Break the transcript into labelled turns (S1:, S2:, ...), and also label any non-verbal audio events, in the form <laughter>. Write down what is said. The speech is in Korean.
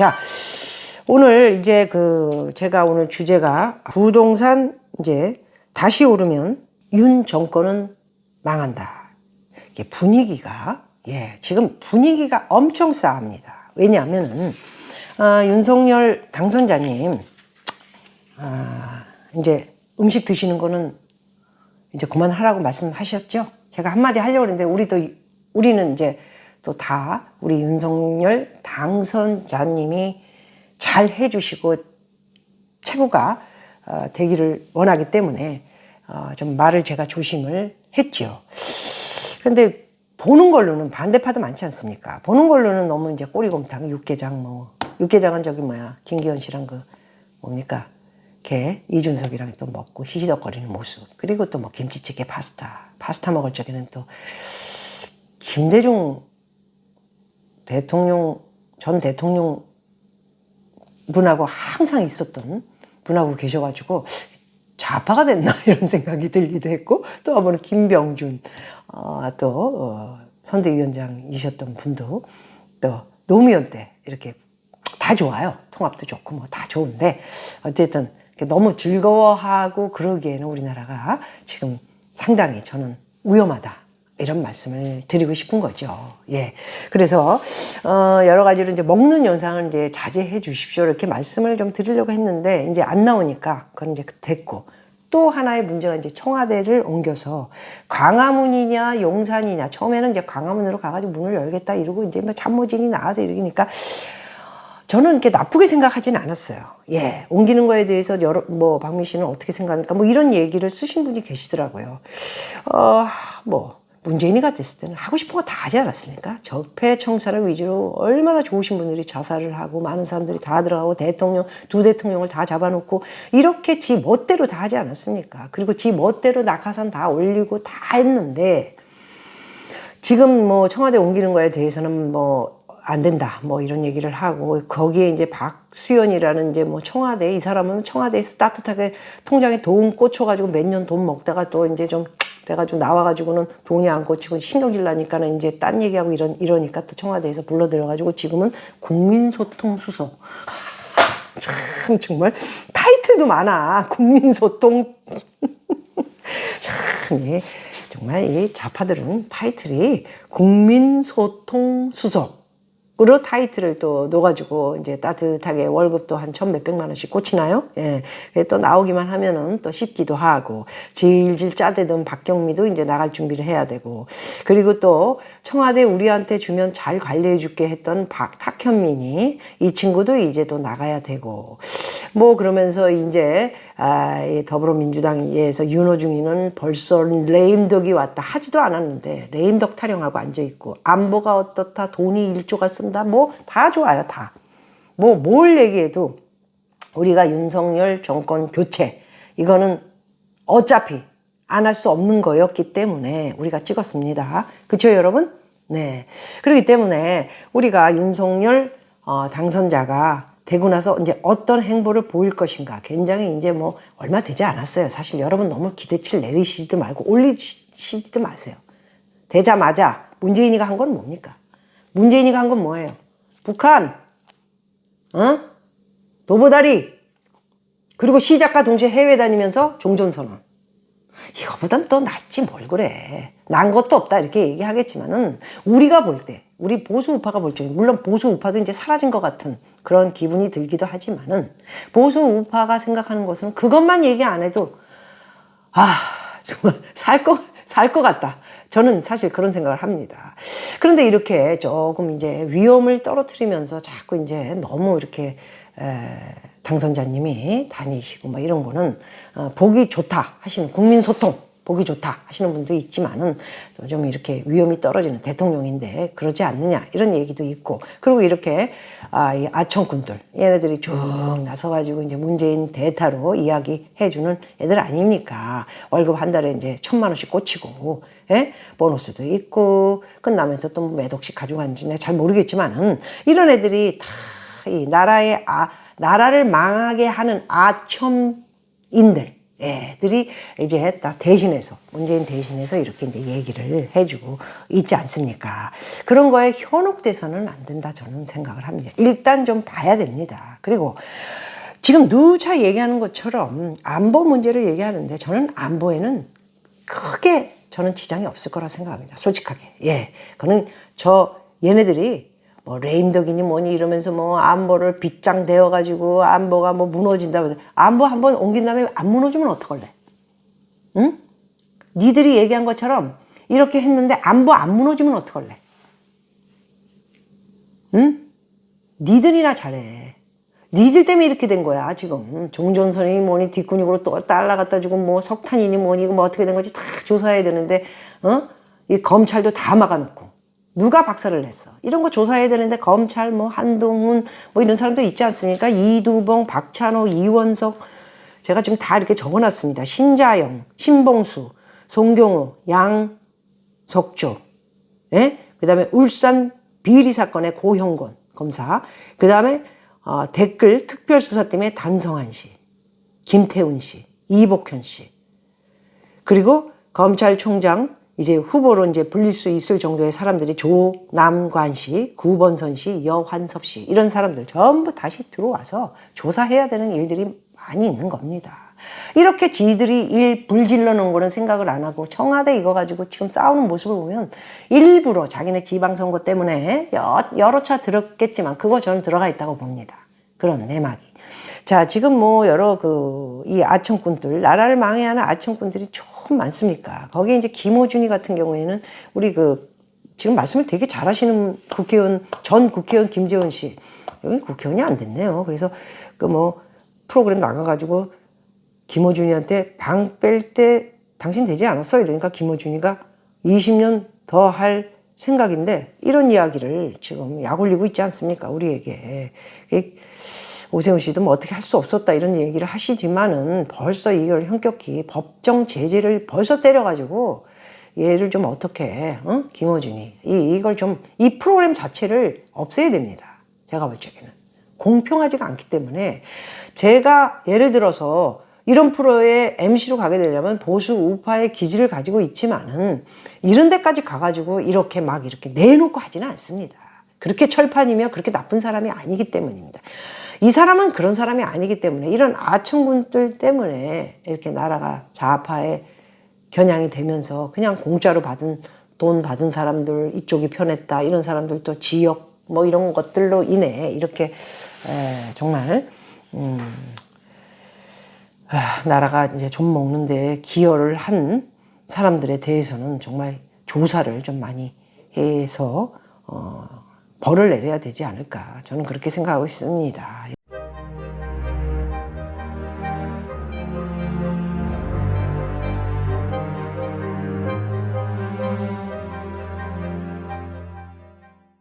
S1: 자, 오늘 이제 그 제가 오늘 주제가 부동산 이제 다시 오르면 윤 정권은 망한다. 이게 분위기가 예 지금 분위기가 엄청 싸합니다. 왜냐하면은 아, 윤석열 당선자님 아, 이제 음식 드시는 거는 이제 그만하라고 말씀하셨죠. 제가 한마디 하려고 했는데 우리도 우리는 이제 또 다 우리 윤석열 당선자님이 잘 해주시고 최고가 어, 되기를 원하기 때문에 어, 좀 말을 제가 조심을 했지요. 근데 보는 걸로는 반대파도 많지 않습니까? 보는 걸로는 너무 이제 꼬리곰탕, 육개장 뭐 육개장은 저기 뭐야 김기현 씨랑 그 뭡니까 걔 이준석이랑 또 먹고 희희덕거리는 모습 그리고 또 뭐 김치찌개 파스타 파스타 먹을 적에는 또 김대중 대통령 전 대통령 분하고 항상 있었던 분하고 계셔가지고 좌파가 됐나 <laughs> 이런 생각이 들기도 했고 또 한 번은 김병준 어, 또 어, 선대위원장이셨던 분도 또 노무현 때 이렇게 다 좋아요. 통합도 좋고 뭐 다 좋은데 어쨌든 너무 즐거워하고 그러기에는 우리나라가 지금 상당히 저는 위험하다 이런 말씀을 드리고 싶은 거죠. 예. 그래서, 어, 여러 가지로 이제 먹는 현상을 이제 자제해 주십시오. 이렇게 말씀을 좀 드리려고 했는데, 이제 안 나오니까 그건 이제 됐고. 또 하나의 문제가 이제 청와대를 옮겨서 광화문이냐 용산이냐 처음에는 이제 광화문으로 가가지고 문을 열겠다 이러고 이제 뭐 참모진이 나와서 이러니까 저는 이렇게 나쁘게 생각하지는 않았어요. 예, 옮기는 거에 대해서 여러 뭐 박민 씨는 어떻게 생각합니까? 뭐 이런 얘기를 쓰신 분이 계시더라고요. 어, 뭐 문재인이가 됐을 때는 하고 싶은 거 다 하지 않았습니까? 적폐 청사를 위주로 얼마나 좋으신 분들이 자살을 하고 많은 사람들이 다 들어가고 대통령 두 대통령을 다 잡아놓고 이렇게 지 멋대로 다 하지 않았습니까? 그리고 지 멋대로 낙하산 다 올리고 다 했는데 지금 뭐 청와대 옮기는 거에 대해서는 뭐 안 된다 뭐 이런 얘기를 하고 거기에 이제 박수연이라는 이제 뭐 청와대 이 사람은 청와대에서 따뜻하게 통장에 돈 꽂혀가지고 몇 년 돈 먹다가 또 이제 좀 돼가지고 나와가지고는 돈이 안 꽂히고 신경질 나니까는 이제 딴 얘기하고 이런 이러니까 또 청와대에서 불러들여가지고 지금은 국민소통 수석. 참 정말 타이틀도 많아. 국민소통. <laughs> 참 예. 정말 이 좌파들은 타이틀이 국민소통 수석 으로 타이틀을 또 넣어가지고 이제 따뜻하게 월급도 한 천 몇백만 원씩 꽂히나요? 예. 또 나오기만 하면은 또 씹기도 하고 질질 짜대던 박경미도 이제 나갈 준비를 해야 되고 그리고 또 청와대 우리한테 주면 잘 관리해 줄게 했던 박탁현민이 이 친구도 이제 또 나가야 되고 뭐 그러면서 이제 아, 이 더불어민주당에서 윤호중이는 벌써 레임덕이 왔다 하지도 않았는데 레임덕 타령하고 앉아 있고 안보가 어떻다 돈이 일조가 쓴다 뭐 다 좋아요 다 뭐 뭘 얘기해도 우리가 윤석열 정권 교체 이거는 어차피 안 할 수 없는 거였기 때문에 우리가 찍었습니다. 그렇죠 여러분? 네. 그렇기 때문에 우리가 윤석열 어, 당선자가 되고 나서 이제 어떤 행보를 보일 것인가 굉장히 이제 뭐 얼마 되지 않았어요. 사실 여러분 너무 기대치를 내리시지도 말고 올리시지도 마세요. 되자마자 문재인이가 한 건 뭡니까? 문재인이가 한 건 뭐예요? 북한, 어? 도보다리, 그리고 시작과 동시에 해외 다니면서 종전선언. 이거보단 더 낫지 뭘 그래. 난 것도 없다 이렇게 얘기하겠지만은 우리가 볼 때, 우리 보수 우파가 볼 때, 물론 보수 우파도 이제 사라진 것 같은 그런 기분이 들기도 하지만은 보수 우파가 생각하는 것은 그것만 얘기 안 해도 아 정말 살거살것 같다. 저는 사실 그런 생각을 합니다. 그런데 이렇게 조금 이제 위험을 떨어뜨리면서 자꾸 이제 너무 이렇게 에, 당선자님이 다니시고 막 이런 거는 어, 보기 좋다 하시는 국민 소통 보기 좋다 하시는 분도 있지만은 또 좀 이렇게 위험이 떨어지는 대통령인데 그러지 않느냐 이런 얘기도 있고 그리고 이렇게 아, 이 아청꾼들 얘네들이 쭉 나서가지고 이제 문재인 대타로 이야기해주는 애들 아닙니까 월급 한 달에 이제 천만 원씩 꽂히고 예? 보너스도 있고 끝나면서 또 몇 억씩 가져가는지 내가 잘 모르겠지만은 이런 애들이 다 이 나라의 아 나라를 망하게 하는 아첨인들 애들이 이제 딱 대신해서 문재인 대신해서 이렇게 이제 얘기를 해주고 있지 않습니까? 그런 거에 현혹돼서는 안 된다 저는 생각을 합니다. 일단 좀 봐야 됩니다. 그리고 지금 누차 얘기하는 것처럼 안보 문제를 얘기하는데 저는 안보에는 크게 저는 지장이 없을 거라 생각합니다. 솔직하게. 예. 그는 저 얘네들이 뭐 레임덕이니 뭐니 이러면서 뭐 안보를 빗장 대어 가지고 안보가 뭐 무너진다고 안보 한번 옮긴 다음에 안 무너지면 어떡할래? 응? 니들이 얘기한 것처럼 이렇게 했는데 안보 안 무너지면 어떡할래? 응? 니들이나 잘해. 니들 때문에 이렇게 된 거야, 지금. 종전선이 뭐니 뒷근육으로 또 갖다 주고 뭐 석탄이니 뭐니 뭐 어떻게 된 건지 다 조사해야 되는데, 어? 이 검찰도 다 막아놓고. 누가 박살을 냈어? 이런 거 조사해야 되는데 검찰 뭐 한동훈 뭐 이런 사람들 있지 않습니까? 이두봉, 박찬호, 이원석 제가 지금 다 이렇게 적어놨습니다. 신자영, 신봉수, 송경호, 양석조, 예? 그 다음에 울산 비리 사건의 고형권 검사, 그 다음에 어, 댓글 특별수사팀의 단성한 씨, 김태훈 씨, 이복현 씨, 그리고 검찰총장 이제 후보로 이제 불릴 수 있을 정도의 사람들이 조남관 씨, 구번선 씨, 여환섭 씨 이런 사람들 전부 다시 들어와서 조사해야 되는 일들이 많이 있는 겁니다. 이렇게 지들이 일 불질러 놓은 거는 생각을 안 하고 청와대 이거 가지고 지금 싸우는 모습을 보면 일부러 자기네 지방선거 때문에 여- 여러 차 들었겠지만 그거 저는 들어가 있다고 봅니다. 그런 내막이. 자, 지금 뭐 여러 그 이 아청꾼들, 나라를 망해하는 아청꾼들이 좀 많습니까? 거기에 이제 김호준이 같은 경우에는 우리 그 지금 말씀을 되게 잘하시는 국회의원, 전 국회의원 김재원 씨. 여기 국회의원이 안 됐네요. 그래서 그 뭐 프로그램 나가가지고 김호준이한테 방 뺄 때 당신 되지 않았어? 이러니까 김호준이가 20년 더 할 생각인데 이런 이야기를 지금 약 올리고 있지 않습니까? 우리에게. 이 오세훈 씨도 뭐 어떻게 할 수 없었다 이런 얘기를 하시지만은 벌써 이걸 현격히 법정 제재를 벌써 때려가지고 얘를 좀 어떻게, 어? 김어준이. 이, 이걸 좀, 이 프로그램 자체를 없애야 됩니다. 제가 볼 적에는. 공평하지가 않기 때문에 제가 예를 들어서 이런 프로에 MC로 가게 되려면 보수 우파의 기질을 가지고 있지만은 이런 데까지 가가지고 이렇게 막 이렇게 내놓고 하지는 않습니다. 그렇게 철판이며 그렇게 나쁜 사람이 아니기 때문입니다. 이 사람은 그런 사람이 아니기 때문에 이런 아청군들 때문에 이렇게 나라가 좌파에 겨냥이 되면서 그냥 공짜로 받은 돈 받은 사람들 이쪽이 편했다 이런 사람들 또 지역 뭐 이런 것들로 인해 이렇게 에, 정말 음, 아, 나라가 이제 좀 먹는데 기여를 한 사람들에 대해서는 정말 조사를 좀 많이 해서 어, 벌을 내려야 되지 않을까 저는 그렇게 생각하고 있습니다.